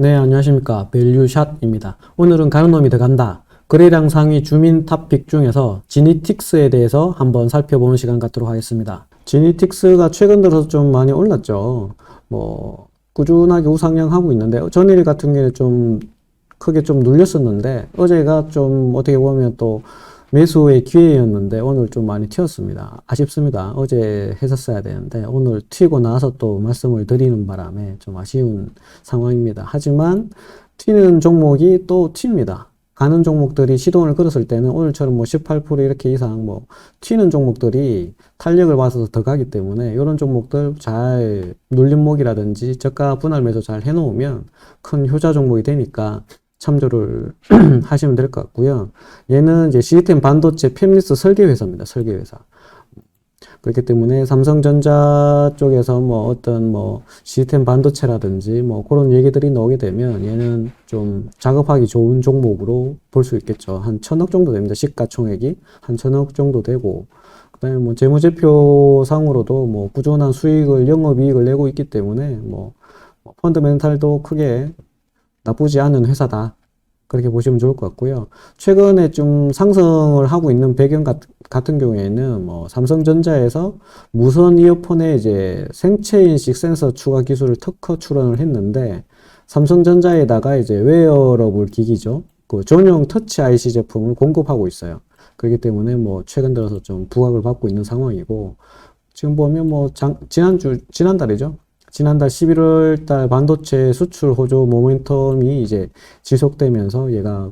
네, 안녕하십니까. 밸류샷입니다. 오늘은 가는 놈이 들어간다. 거래량 상위 주민 탑픽 중에서 지니틱스에 대해서 한번 살펴보는 시간 갖도록 하겠습니다. 지니틱스가 최근 들어서 좀 많이 올랐죠. 뭐, 꾸준하게 우상향 하고 있는데, 전일 같은 경우에 좀 크게 좀 눌렸었는데, 어제가 좀 어떻게 보면 또 매수의 기회였는데, 오늘 좀 많이 튀었습니다. 아쉽습니다. 어제 했었어야 되는데, 오늘 튀고 나서 또 말씀을 드리는 바람에 좀 아쉬운 상황입니다. 하지만, 튀는 종목이 또 튑니다. 가는 종목들이 시동을 걸었을 때는 오늘처럼 뭐 18% 이렇게 이상 뭐 튀는 종목들이 탄력을 받아서 더 가기 때문에 이런 종목들 잘 눌림목이라든지 저가 분할 매수 잘 해놓으면 큰 효자 종목이 되니까 참조를 하시면 될 것 같고요. 얘는 이제 시스템 반도체 팹리스 설계 회사입니다. 설계 회사. 그렇기 때문에 삼성전자 쪽에서 뭐 어떤 뭐 시스템 반도체라든지 뭐 그런 얘기들이 나오게 되면 얘는 좀 작업하기 좋은 종목으로 볼 수 있겠죠. 한 천억 정도 됩니다. 시가총액이 한 천억 정도 되고 그다음에 뭐 재무제표 상으로도 뭐 꾸준한 수익을 영업이익을 내고 있기 때문에 뭐 펀드멘탈도 크게 나쁘지 않은 회사다. 그렇게 보시면 좋을 것 같고요. 최근에 좀 상승을 하고 있는 배경 같, 같은 경우에는 뭐 삼성전자에서 무선 이어폰에 이제 생체 인식 센서 추가 기술을 특허 출원을 했는데 삼성전자에다가 이제 웨어러블 기기죠. 그 전용 터치 IC 제품을 공급하고 있어요. 그렇기 때문에 뭐 최근 들어서 좀 부각을 받고 있는 상황이고 지금 보면 뭐 장, 지난주 지난달이죠. 지난달 11월 달 반도체 수출 호조 모멘텀이 이제 지속되면서 얘가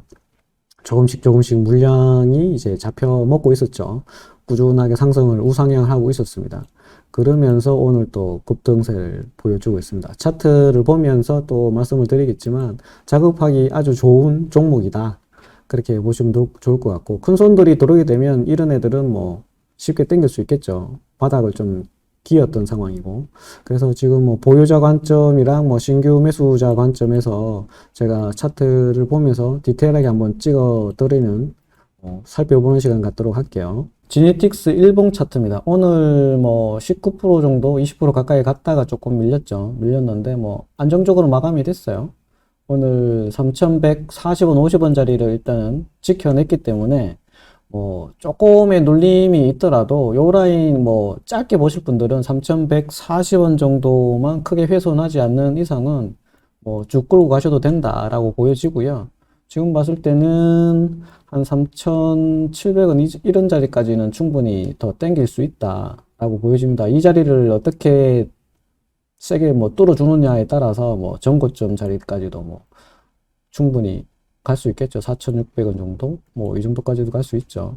조금씩 조금씩 물량이 이제 잡혀 먹고 있었죠. 꾸준하게 상승을 우상향을 하고 있었습니다. 그러면서 오늘 또 급등세를 보여주고 있습니다. 차트를 보면서 또 말씀을 드리겠지만 작업하기 아주 좋은 종목이다. 그렇게 보시면 도- 좋을 것 같고 큰 손들이 들어오게 되면 이런 애들은 뭐 쉽게 땡길 수 있겠죠. 바닥을 좀 기었던 상황이고 그래서 지금 뭐 보유자 관점이랑 뭐 신규 매수자 관점에서 제가 차트를 보면서 디테일하게 한번 찍어 드리는 어, 살펴보는 시간 갖도록 할게요. 지네틱스 일봉 차트입니다. 오늘 뭐 19% 정도, 20% 가까이 갔다가 조금 밀렸죠. 밀렸는데 뭐 안정적으로 마감이 됐어요. 오늘 3,140원, 50원짜리를 일단은 지켜냈기 때문에 뭐 조금의 눌림이 있더라도 요 라인 뭐 짧게 보실 분들은 3,140원 정도만 크게 훼손하지 않는 이상은 뭐 쭉 끌고 가셔도 된다라고 보여지고요. 지금 봤을 때는 한 3,700원 이런 자리까지는 충분히 더 땡길 수 있다라고 보여집니다. 이 자리를 어떻게 세게 뭐 뚫어주느냐에 따라서 뭐 전고점 자리까지도 뭐 충분히 갈 수 있겠죠. 4,600원 정도? 뭐 이 정도까지도 갈 수 있죠.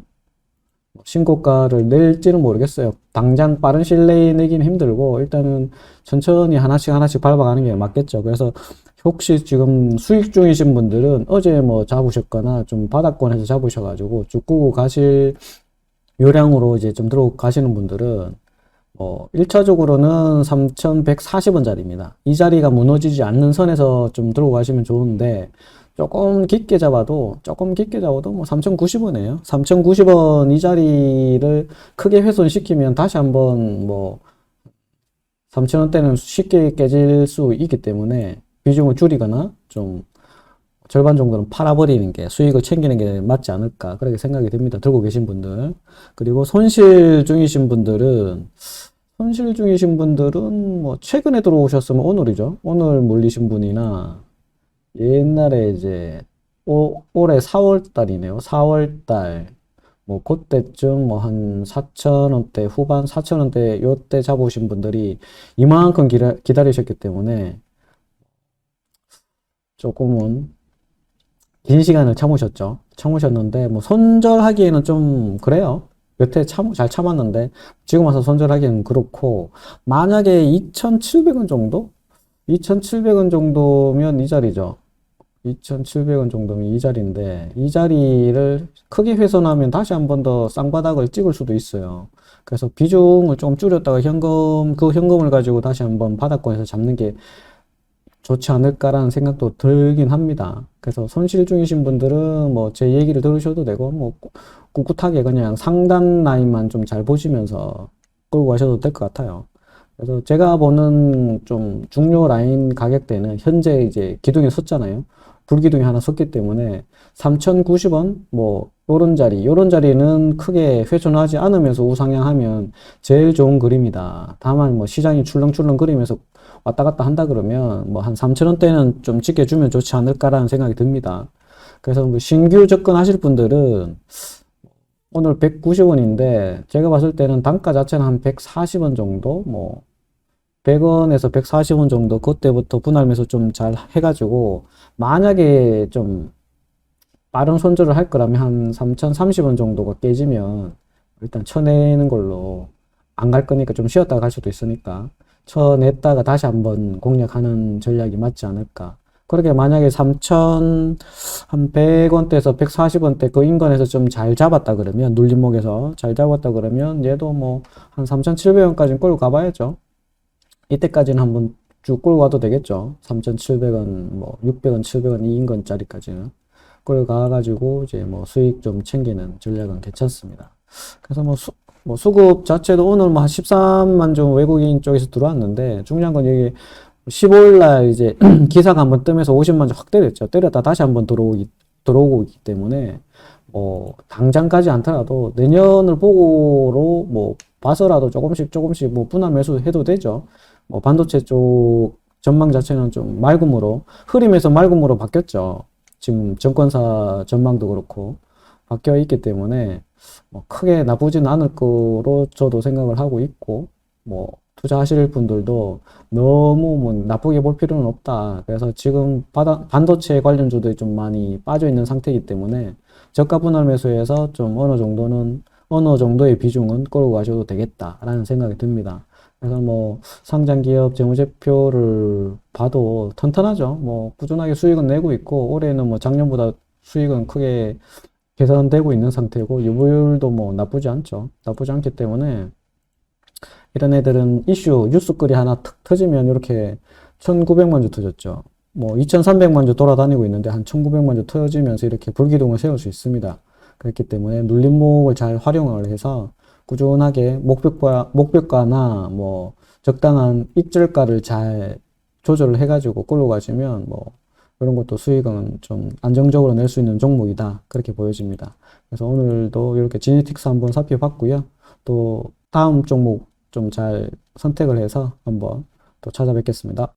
뭐 신고가를 낼지는 모르겠어요. 당장 빠른 시일 내에 내기는 힘들고 일단은 천천히 하나씩 하나씩 밟아가는 게 맞겠죠. 그래서 혹시 지금 수익 중이신 분들은 어제 뭐 잡으셨거나 좀 바닥권에서 잡으셔가지고 쭉 끄고 가실 요량으로 이제 좀 들어가시는 분들은 어, 1차적으로는 3,140원짜리입니다. 이 자리가 무너지지 않는 선에서 좀 들고 가시면 좋은데, 조금 깊게 잡아도, 조금 깊게 잡아도 뭐 3,090원이에요. 3,090원 이 자리를 크게 훼손시키면 다시 한번 뭐, 3,000원대는 쉽게 깨질 수 있기 때문에 비중을 줄이거나 좀 절반 정도는 팔아버리는 게 수익을 챙기는 게 맞지 않을까 그렇게 생각이 듭니다. 들고 계신 분들. 그리고 손실 중이신 분들은 손실 중이신 분들은 뭐 최근에 들어오셨으면 오늘이죠. 오늘 물리신 분이나 옛날에 이제 오, 올해 4월 달이네요. 4월 달. 뭐 그때쯤 뭐 한 4,000원대 후반 4,000원대 요때 잡으신 분들이 이만큼 기다, 기다리셨기 때문에 조금은 긴 시간을 참으셨죠. 참으셨는데 뭐 손절하기에는 좀 그래요. 여태 참, 잘 참았는데 지금 와서 손절하기는 그렇고 만약에 2,700원 정도? 2,700원 정도면 이 자리죠. 2,700원 정도면 이 자리인데 이 자리를 크게 훼손하면 다시 한 번 더 쌍바닥을 찍을 수도 있어요. 그래서 비중을 좀 줄였다가 현금 그 현금을 가지고 다시 한번 바닥권에서 잡는 게 좋지 않을까라는 생각도 들긴 합니다. 그래서 손실 중이신 분들은 뭐 제 얘기를 들으셔도 되고 뭐 꾸- 꿋꿋하게 그냥 상단 라인만 좀 잘 보시면서 끌고 가셔도 될 것 같아요. 그래서 제가 보는 좀 중요 라인 가격대는 현재 이제 기둥에 섰잖아요. 불기둥이 하나 섰기 때문에 3,090원 뭐 요런 자리, 요런 자리는 크게 훼손하지 않으면서 우상향하면 제일 좋은 그림이다. 다만 뭐 시장이 출렁출렁 거리면서 왔다 갔다 한다 그러면 뭐 한 3,000원대는 좀 지켜주면 좋지 않을까라는 생각이 듭니다. 그래서 뭐 신규 접근하실 분들은 오늘 190원인데 제가 봤을 때는 단가 자체는 한 140원 정도 뭐 100원에서 140원 정도 그때부터 분할 매수 좀 잘 해가지고 만약에 좀 빠른 손절을 할 거라면 한 3,030원 정도가 깨지면 일단 쳐내는 걸로 안 갈 거니까 좀 쉬었다가 갈 수도 있으니까 쳐냈다가 다시 한번 공략하는 전략이 맞지 않을까. 그렇게 만약에 3,000, 한 100원대에서 140원대 그 인근에서 좀 잘 잡았다 그러면, 눌림목에서 잘 잡았다 그러면, 얘도 뭐, 한 3,700원까지는 끌고 가봐야죠. 이때까지는 한번 쭉 끌고 가도 되겠죠. 3,700원, 뭐, 600원, 700원 이 인근짜리까지는. 끌고 가가지고, 이제 뭐, 수익 좀 챙기는 전략은 괜찮습니다. 그래서 뭐, 수, 뭐, 수급 자체도 오늘 뭐, 한 13만 좀 외국인 쪽에서 들어왔는데, 중요한 건 여기 15일 날 이제 기사가 한번 뜨면서 50만 점확 때렸죠. 때렸다 다시 한번 들어오기, 들어오고 있기 때문에, 뭐, 당장까지 않더라도 내년을 보고로 뭐, 봐서라도 조금씩 조금씩 뭐, 분할 매수 해도 되죠. 뭐, 반도체 쪽 전망 자체는 좀 맑음으로, 흐림에서 맑음으로 바뀌었죠. 지금 정권사 전망도 그렇고, 바뀌어 있기 때문에, 뭐, 크게 나쁘진 않을 거로 저도 생각을 하고 있고, 뭐, 투자하실 분들도 너무 뭐 나쁘게 볼 필요는 없다. 그래서 지금 바다, 반도체 관련주들이 좀 많이 빠져 있는 상태이기 때문에 저가 분할 매수해서 좀 어느 정도는 어느 정도의 비중은 끌고 가셔도 되겠다라는 생각이 듭니다. 그래서 뭐 상장 기업 재무제표를 봐도 튼튼하죠. 뭐 꾸준하게 수익은 내고 있고 올해는 뭐 작년보다 수익은 크게 개선되고 있는 상태고 유보율도 뭐 나쁘지 않죠. 나쁘지 않기 때문에 이런 애들은 이슈 뉴스거리 하나 탁 터지면 이렇게 1900만 주 터졌죠. 뭐 2300만 주 돌아다니고 있는데 한 1900만 주 터지면서 이렇게 불기둥을 세울 수 있습니다. 그렇기 때문에 눌림목을 잘 활용을 해서 꾸준하게 목표가, 목표가나 뭐 적당한 익절가를 잘 조절을 해가지고 끌고 가시면 뭐 이런 것도 수익은 좀 안정적으로 낼 수 있는 종목이다. 그렇게 보여집니다. 그래서 오늘도 이렇게 지니틱스 한번 살펴봤고요. 또 다음 종목 좀 잘 선택을 해서 한번 또 찾아뵙겠습니다.